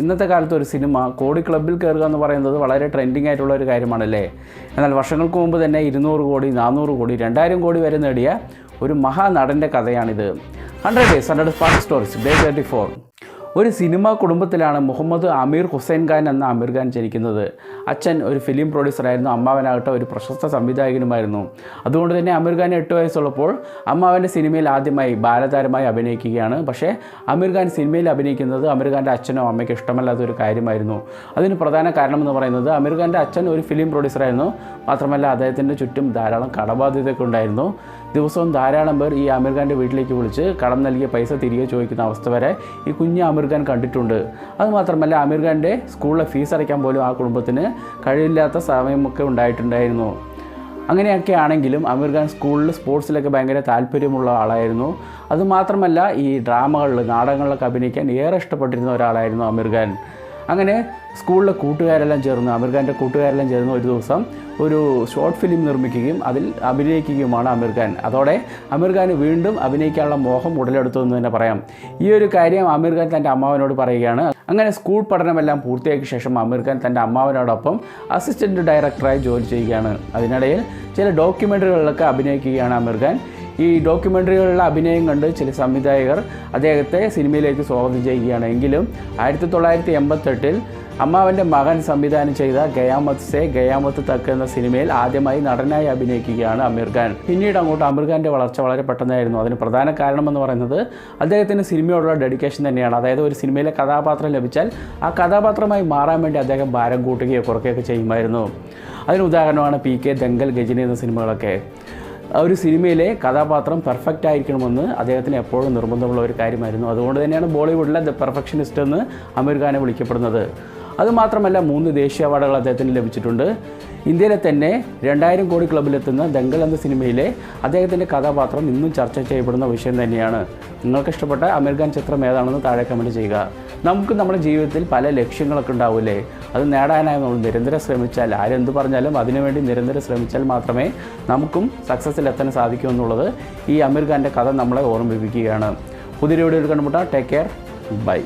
ഇന്നത്തെ കാലത്ത് ഒരു സിനിമ കോടി ക്ലബിൽ കയറുക എന്ന് പറയുന്നത് വളരെ ട്രെൻഡിങ് ആയിട്ടുള്ള ഒരു കാര്യമാണല്ലേ? എന്നാൽ വർഷങ്ങൾക്ക് മുമ്പ് തന്നെ ഇരുന്നൂറ് കോടി നാനൂറ് കോടി രണ്ടായിരം കോടി വരെ നേടിയ ഒരു മഹാനടന്റെ കഥയാണിത്. Hundred days hundred spark stories day thirty four ഒരു സിനിമാ കുടുംബത്തിലാണ് മുഹമ്മദ് അമീർ ഹുസൈൻ ഖാൻ എന്ന അമീർ ഖാൻ ജനിക്കുന്നത്. അച്ഛൻ ഒരു ഫിലിം പ്രൊഡ്യൂസറായിരുന്നു അമ്മാവനാകട്ടെ ഒരു പ്രശസ്ത സംവിധായകനുമായിരുന്നു. അതുകൊണ്ട് തന്നെ അമീർ ഖാൻ എട്ട് വയസ്സുള്ളപ്പോൾ അമ്മാവന്റെ സിനിമയിൽ ആദ്യമായി ബാലതാരമായി അഭിനയിക്കുകയാണ്. പക്ഷേ അമീർ ഖാൻ സിനിമയിൽ അഭിനയിക്കുന്നത് അമീർ ഖാന്റെ അച്ഛനോ അമ്മയ്ക്ക് ഇഷ്ടമല്ലാത്ത ഒരു കാര്യമായിരുന്നു. അതിന് പ്രധാന കാരണം എന്ന് പറയുന്നത് അമീർ ഖാന്റെ അച്ഛൻ ഒരു ഫിലിം പ്രൊഡ്യൂസറായിരുന്നു മാത്രമല്ല അദ്ദേഹത്തിന്റെ ചുറ്റും ധാരാളം കടബാധ്യതയൊക്കെ ഉണ്ടായിരുന്നു. ദിവസവും ധാരാളം പേർ ഈ അമീർ ഖാന്റെ വീട്ടിലേക്ക് വിളിച്ച് കടം നൽകിയ പൈസ തിരികെ ചോദിക്കുന്ന അവസ്ഥ വരെ ഈ കുഞ്ഞ് അമീർ ഖാൻ കണ്ടിട്ടുണ്ട്. അതുമാത്രമല്ല അമീർ ഖാന്റെ സ്കൂളിലെ ഫീസ് അടയ്ക്കാൻ പോലും ആ കുടുംബത്തിന് കഴിയില്ലാത്ത സമയമൊക്കെ ഉണ്ടായിട്ടുണ്ടായിരുന്നു. അങ്ങനെയൊക്കെ ആണെങ്കിലും അമീർ ഖാൻ സ്കൂളിൽ സ്പോർട്സിലൊക്കെ ഭയങ്കര താല്പര്യമുള്ള ആളായിരുന്നു. അതുമാത്രമല്ല ഈ ഡ്രാമകളിൽ നാടകങ്ങളിലൊക്കെ അഭിനയിക്കാൻ ഏറെ ഇഷ്ടപ്പെട്ടിരുന്ന ഒരാളായിരുന്നു അമീർ ഖാൻ. അങ്ങനെ സ്കൂളിലെ കൂട്ടുകാരെല്ലാം ചേർന്ന് അമീർ ഖാന്റെ കൂട്ടുകാരെല്ലാം ചേർന്ന് ഒരു ദിവസം ഒരു ഷോർട്ട് ഫിലിം നിർമ്മിക്കുകയും അതിൽ അഭിനയിക്കുകയുമാണ് അമീർ ഖാൻ അതോടെ അമീർ ഖാൻ വീണ്ടും അഭിനയിക്കാനുള്ള മോഹം ഉടലെടുത്തു എന്ന് തന്നെ പറയാം. ഈ ഒരു കാര്യം അമീർ ഖാൻ തന്റെ അമ്മാവനോട് പറയുകയാണ്. അങ്ങനെ സ്കൂൾ പഠനമെല്ലാം പൂർത്തിയാക്കിയ ശേഷം അമീർ ഖാൻ തന്റെ അമ്മാവനോടൊപ്പം അസിസ്റ്റന്റ് ഡയറക്ടറായി ജോലി ചെയ്യുകയാണ്. അതിനിടയിൽ ചില ഡോക്യുമെന്ററികളിലൊക്കെ അഭിനയിക്കുകയാണ് അമീർ ഖാൻ ഈ ഡോക്യുമെന്ററികളിലെ അഭിനയം കണ്ട് ചില സംവിധായകർ അദ്ദേഹത്തെ സിനിമയിലേക്ക് സ്വാഗതം ചെയ്യുകയാണ് എങ്കിലും ആയിരത്തി തൊള്ളായിരത്തി എൺപത്തെട്ടിൽ അമ്മാവന്റെ മകൻ സംവിധാനം ചെയ്ത ഗയാമത്ത് സെ ഗയാമത്ത് തക്ക് എന്ന സിനിമയിൽ ആദ്യമായി നടനായി അഭിനയിക്കുകയാണ് അമീർ ഖാൻ. പിന്നീട് അങ്ങോട്ട് അമീർ ഖാന്റെ വളർച്ച വളരെ പെട്ടെന്നായിരുന്നു. അതിന് പ്രധാന കാരണം എന്ന് പറയുന്നത് അദ്ദേഹത്തിന് സിനിമയോടുള്ള ഡെഡിക്കേഷൻ തന്നെയാണ്. അതായത് ഒരു സിനിമയിലെ കഥാപാത്രം ലഭിച്ചാൽ ആ കഥാപാത്രമായി മാറാൻ വേണ്ടി അദ്ദേഹം ഭാരം കൂട്ടുകയോ കുറയ്ക്കുകയൊക്കെ ചെയ്യുമായിരുന്നു. അതിന് ഉദാഹരണമാണ് പി കെ ദങ്കൽ ഗജനി എന്ന സിനിമകളൊക്കെ. ഒരു സിനിമയിലെ കഥാപാത്രം പെർഫെക്റ്റ് ആയിരിക്കണമെന്ന് അദ്ദേഹത്തിന് എപ്പോഴും നിർബന്ധമുള്ള ഒരു കാര്യമായിരുന്നു. അതുകൊണ്ട് തന്നെയാണ് ബോളിവുഡിലെ ദ പെർഫെക്ഷനിസ്റ്റ് എന്ന് അമീർ ഖാനെ വിളിക്കപ്പെടുന്നത്. അതുമാത്രമല്ല മൂന്ന് ദേശീയ അവാർഡുകൾ അദ്ദേഹത്തിന് ലഭിച്ചിട്ടുണ്ട്. ഇന്ത്യയിലെ തന്നെ രണ്ടായിരം കോടി ക്ലബിലെത്തുന്ന ദംഗൽ എന്ന സിനിമയിലെ അദ്ദേഹത്തിന്റെ കഥാപാത്രം ഇന്നും ചർച്ച ചെയ്യപ്പെടുന്ന വിഷയം തന്നെയാണ്. നിങ്ങൾക്ക് ഇഷ്ടപ്പെട്ട അമീർ ഖാൻ ചിത്രം ഏതാണെന്ന് താഴെ കമന്റ് ചെയ്യുക. നമുക്ക് നമ്മുടെ ജീവിതത്തിൽ പല ലക്ഷ്യങ്ങളൊക്കെ ഉണ്ടാവില്ലേ? അത് നേടാനായി നമ്മൾ നിരന്തരം ശ്രമിച്ചാൽ ആരെന്ത് പറഞ്ഞാലും അതിനുവേണ്ടി നിരന്തരം ശ്രമിച്ചാൽ മാത്രമേ നമുക്കും സക്സസ്സിൽ എത്താൻ സാധിക്കൂ എന്നുള്ളത് ഈ അമീർ ഖാന്റെ കഥ നമ്മളെ ഓർമ്മിപ്പിക്കുകയാണ്. പുതിയ വീഡിയോയിൽ കണ്ടുമുട്ടാം. Take care bye